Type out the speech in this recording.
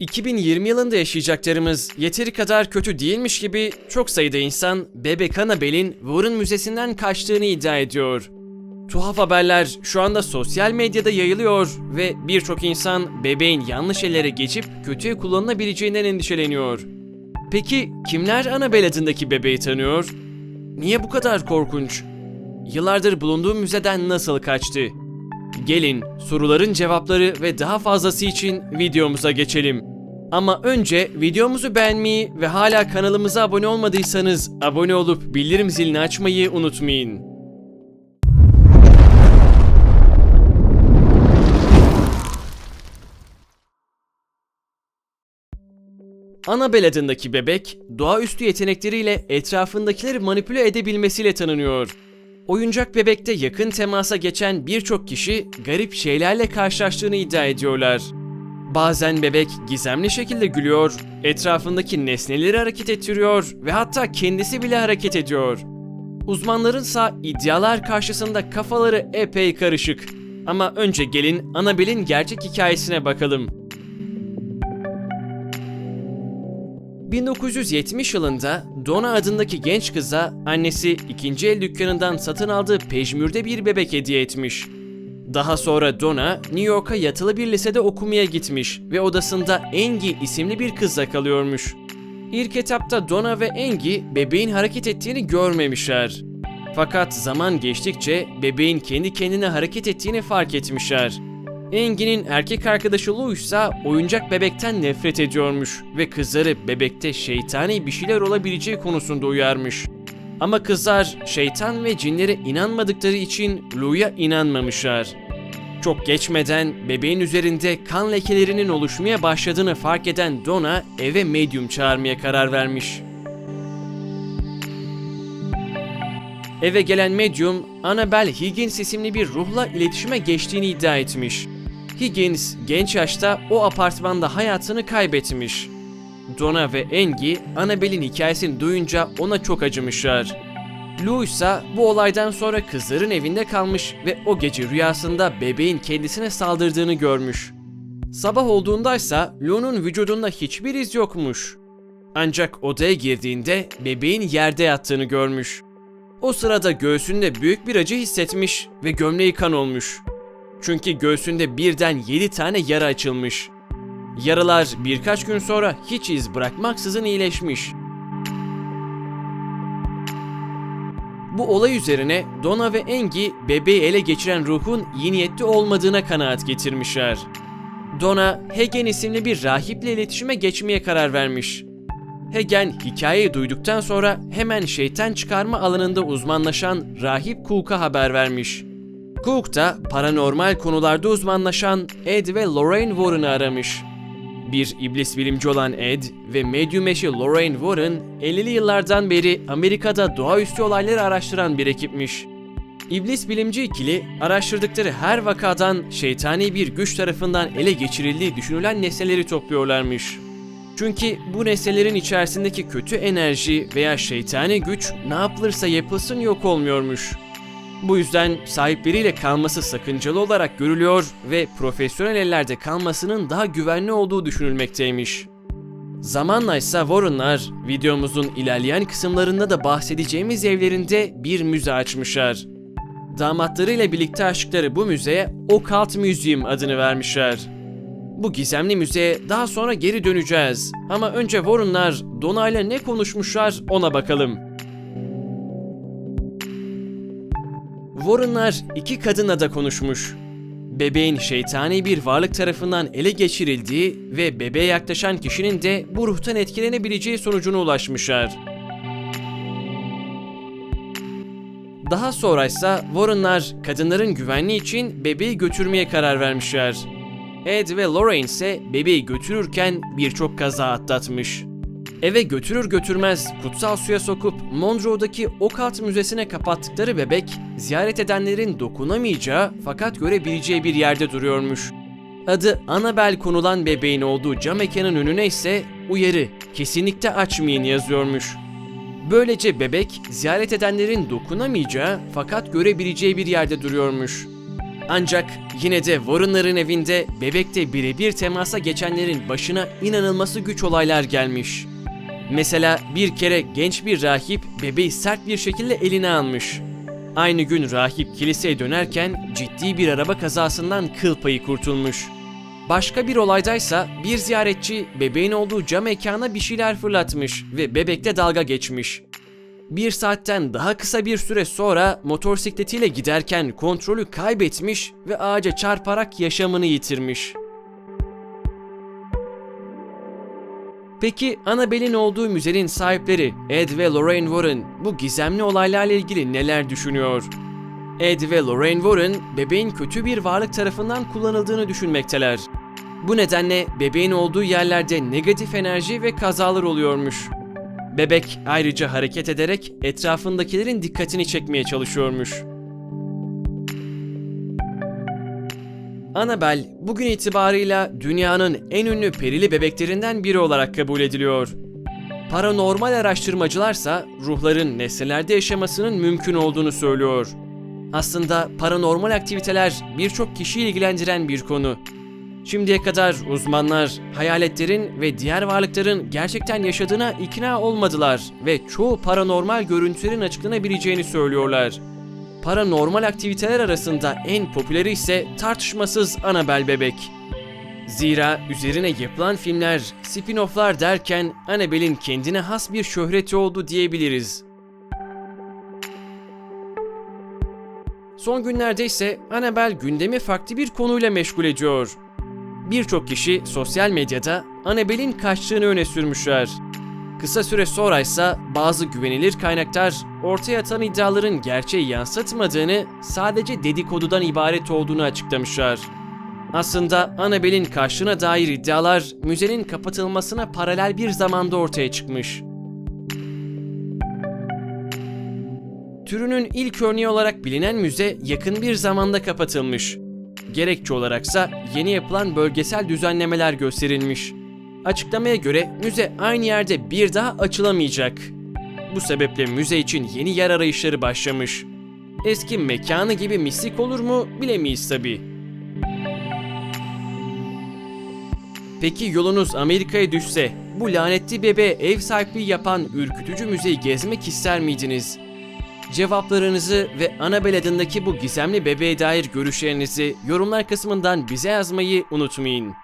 2020 yılında yaşayacaklarımız yeteri kadar kötü değilmiş gibi çok sayıda insan bebek Annabelle'in Warren Müzesi'nden kaçtığını iddia ediyor. Tuhaf haberler şu anda sosyal medyada yayılıyor ve birçok insan bebeğin yanlış ellere geçip kötüye kullanılabileceğinden endişeleniyor. Peki kimler Annabelle adındaki bebeği tanıyor? Niye bu kadar korkunç? Yıllardır bulunduğu müzeden nasıl kaçtı? Gelin soruların cevapları ve daha fazlası için videomuza geçelim. Ama önce videomuzu beğenmeyi ve hala kanalımıza abone olmadıysanız abone olup bildirim zilini açmayı unutmayın. Annabelle adındaki bebek, doğaüstü yetenekleriyle etrafındakileri manipüle edebilmesiyle tanınıyor. Oyuncak bebekte yakın temasa geçen birçok kişi garip şeylerle karşılaştığını iddia ediyorlar. Bazen bebek gizemli şekilde gülüyor, etrafındaki nesneleri hareket ettiriyor ve hatta kendisi bile hareket ediyor. Uzmanlarınsa iddialar karşısında kafaları epey karışık. Ama önce gelin Annabelle'in gerçek hikayesine bakalım. 1970 yılında Donna adındaki genç kıza annesi ikinci el dükkanından satın aldığı pejmürde bir bebek hediye etmiş. Daha sonra Donna New York'a yatılı bir lisede okumaya gitmiş ve odasında Engi isimli bir kızla kalıyormuş. İlk etapta Donna ve Engi bebeğin hareket ettiğini görmemişler. Fakat zaman geçtikçe bebeğin kendi kendine hareket ettiğini fark etmişler. Engin'in erkek arkadaşı Lou ise oyuncak bebekten nefret ediyormuş ve kızları bebekte şeytani bir şeyler olabileceği konusunda uyarmış. Ama kızlar şeytan ve cinlere inanmadıkları için Lou'ya inanmamışlar. Çok geçmeden bebeğin üzerinde kan lekelerinin oluşmaya başladığını fark eden Donna eve medyum çağırmaya karar vermiş. Eve gelen medyum, Annabelle Higgins isimli bir ruhla iletişime geçtiğini iddia etmiş. Higgins genç yaşta o apartmanda hayatını kaybetmiş. Donna ve Engi, Annabelle'in hikayesini duyunca ona çok acımışlar. Lou ise bu olaydan sonra kızların evinde kalmış ve o gece rüyasında bebeğin kendisine saldırdığını görmüş. Sabah olduğundaysa Lou'nun vücudunda hiçbir iz yokmuş. Ancak odaya girdiğinde bebeğin yerde yattığını görmüş. O sırada göğsünde büyük bir acı hissetmiş ve gömleği kan olmuş. Çünkü göğsünde birden 7 tane yara açılmış. Yaralar birkaç gün sonra hiç iz bırakmaksızın iyileşmiş. Bu olay üzerine Donna ve Engi bebeği ele geçiren ruhun iyi niyetli olmadığına kanaat getirmişler. Donna, Hegen isimli bir rahiple iletişime geçmeye karar vermiş. Hegen hikayeyi duyduktan sonra hemen şeytan çıkarma alanında uzmanlaşan rahip Cook'a haber vermiş. Cook da paranormal konularda uzmanlaşan Ed ve Lorraine Warren'ı aramış. Bir iblis bilimci olan Ed ve medyum eşi Lorraine Warren 50'li yıllardan beri Amerika'da doğaüstü olayları araştıran bir ekipmiş. İblis bilimci ikili araştırdıkları her vakadan şeytani bir güç tarafından ele geçirildiği düşünülen nesneleri topluyorlarmış. Çünkü bu nesnelerin içerisindeki kötü enerji veya şeytani güç ne yapılırsa yapılsın yok olmuyormuş. Bu yüzden sahipleriyle kalması sakıncalı olarak görülüyor ve profesyonel ellerde kalmasının daha güvenli olduğu düşünülmekteymiş. Zamanla ise Warren'lar videomuzun ilerleyen kısımlarında da bahsedeceğimiz evlerinde bir müze açmışlar. Damatlarıyla birlikte açtıkları bu müzeye Occult Museum adını vermişler. Bu gizemli müzeye daha sonra geri döneceğiz. Ama önce Warren'lar Donna ile ne konuşmuşlar ona bakalım. Warren'lar iki kadınla da konuşmuş. Bebeğin şeytani bir varlık tarafından ele geçirildiği ve bebeğe yaklaşan kişinin de bu ruhtan etkilenebileceği sonucuna ulaşmışlar. Daha sonra ise Warren'lar kadınların güvenliği için bebeği götürmeye karar vermişler. Ed ve Lorraine ise bebeği götürürken birçok kaza atlatmış. Eve götürür götürmez kutsal suya sokup Monroe'daki Occult Müzesi'ne kapattıkları bebek, ziyaret edenlerin dokunamayacağı fakat görebileceği bir yerde duruyormuş. Adı Annabelle konulan bebeğin olduğu cam mekanın önüne ise uyarı kesinlikle açmayın yazıyormuş. Böylece bebek ziyaret edenlerin dokunamayacağı fakat görebileceği bir yerde duruyormuş. Ancak yine de Warren'ların evinde bebekte birebir temasa geçenlerin başına inanılması güç olaylar gelmiş. Mesela bir kere genç bir rahip bebeği sert bir şekilde eline almış. Aynı gün rahip kiliseye dönerken ciddi bir araba kazasından kıl payı kurtulmuş. Başka bir olaydaysa bir ziyaretçi bebeğin olduğu cam mekana bir şeyler fırlatmış ve bebekle dalga geçmiş. Bir saatten daha kısa bir süre sonra motosikletiyle giderken kontrolü kaybetmiş ve ağaca çarparak yaşamını yitirmiş. Peki Annabelle'in olduğu müzenin sahipleri Ed ve Lorraine Warren bu gizemli olaylarla ilgili neler düşünüyor? Ed ve Lorraine Warren bebeğin kötü bir varlık tarafından kullanıldığını düşünmekteler. Bu nedenle bebeğin olduğu yerlerde negatif enerji ve kazalar oluyormuş. Bebek ayrıca hareket ederek etrafındakilerin dikkatini çekmeye çalışıyormuş. Annabelle bugün itibarıyla dünyanın en ünlü perili bebeklerinden biri olarak kabul ediliyor. Paranormal araştırmacılarsa ruhların nesnelerde yaşamasının mümkün olduğunu söylüyor. Aslında paranormal aktiviteler birçok kişiyi ilgilendiren bir konu. Şimdiye kadar uzmanlar hayaletlerin ve diğer varlıkların gerçekten yaşadığına ikna olmadılar ve çoğu paranormal görüntülerin açıklanabileceğini söylüyorlar. Paranormal aktiviteler arasında en popüleri ise tartışmasız Annabelle bebek. Zira üzerine yapılan filmler, spin-off'lar derken Annabelle'in kendine has bir şöhreti oldu diyebiliriz. Son günlerde ise Annabelle gündemi farklı bir konuyla meşgul ediyor. Birçok kişi sosyal medyada Annabelle'in kaçtığını öne sürmüşler. Kısa süre sonra ise bazı güvenilir kaynaklar ortaya atan iddiaların gerçeği yansıtmadığını, sadece dedikodudan ibaret olduğunu açıklamışlar. Aslında Annabelle'in kaçtığına dair iddialar müzenin kapatılmasına paralel bir zamanda ortaya çıkmış. Türünün ilk örneği olarak bilinen müze yakın bir zamanda kapatılmış. Gerekçe olaraksa yeni yapılan bölgesel düzenlemeler gösterilmiş. Açıklamaya göre müze aynı yerde bir daha açılamayacak. Bu sebeple müze için yeni yer arayışları başlamış. Eski mekanı gibi mistik olur mu bilemeyiz tabi. Peki yolunuz Amerika'ya düşse bu lanetli bebeğe ev sahipliği yapan ürkütücü müzeyi gezmek ister miydiniz? Cevaplarınızı ve Annabelle adındaki bu gizemli bebeğe dair görüşlerinizi yorumlar kısmından bize yazmayı unutmayın.